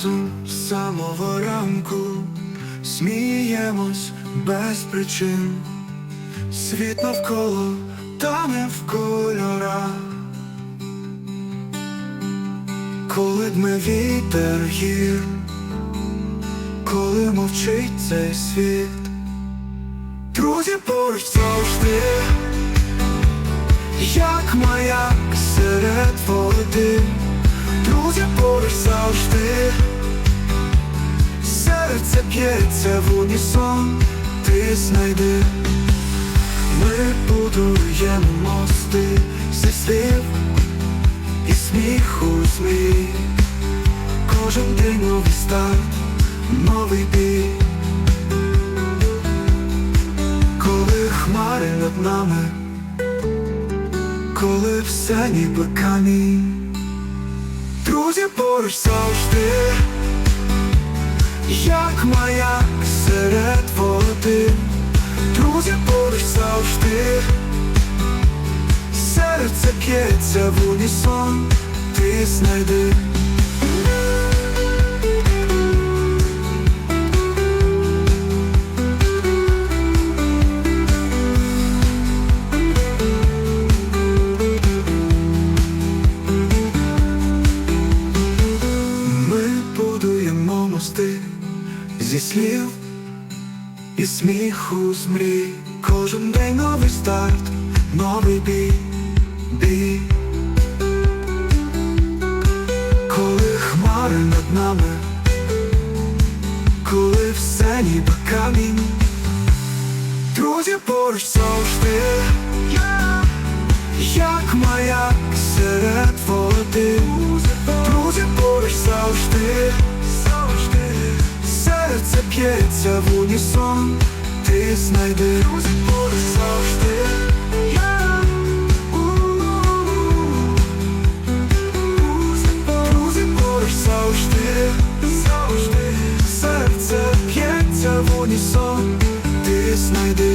разом з самого ранку, сміємось без причин, світ навколо тане в кольорах, коли дме вітер гір, коли мовчить цей світ, друзі поруч завжди, як маяк серед води. Друзі поруч завжди, серце б'ється в унісон, ти знайди, ми будуємо мости зі слів і сміху з мрій Кожен день новий старт, новий бій, коли хмари над нами, коли все ніби камінь. Друзі поруч завжди, як маяк серед води, друзі поруч завжди, серце б'ється в унісон, ти знайди. Ми будуємо мости зі слів і сміху з мрій. Кожен день новий старт, новий бій, бій. Коли хмари над нами, коли все ніби камінь, друзі поруч завжди, як маяк серед води. Друзі поруч завжди, б'ється в унісон, ти знайди друзів поруч завжди. Друзі поруч завжди, завжди, серце б'ється в унісон, ти знайди.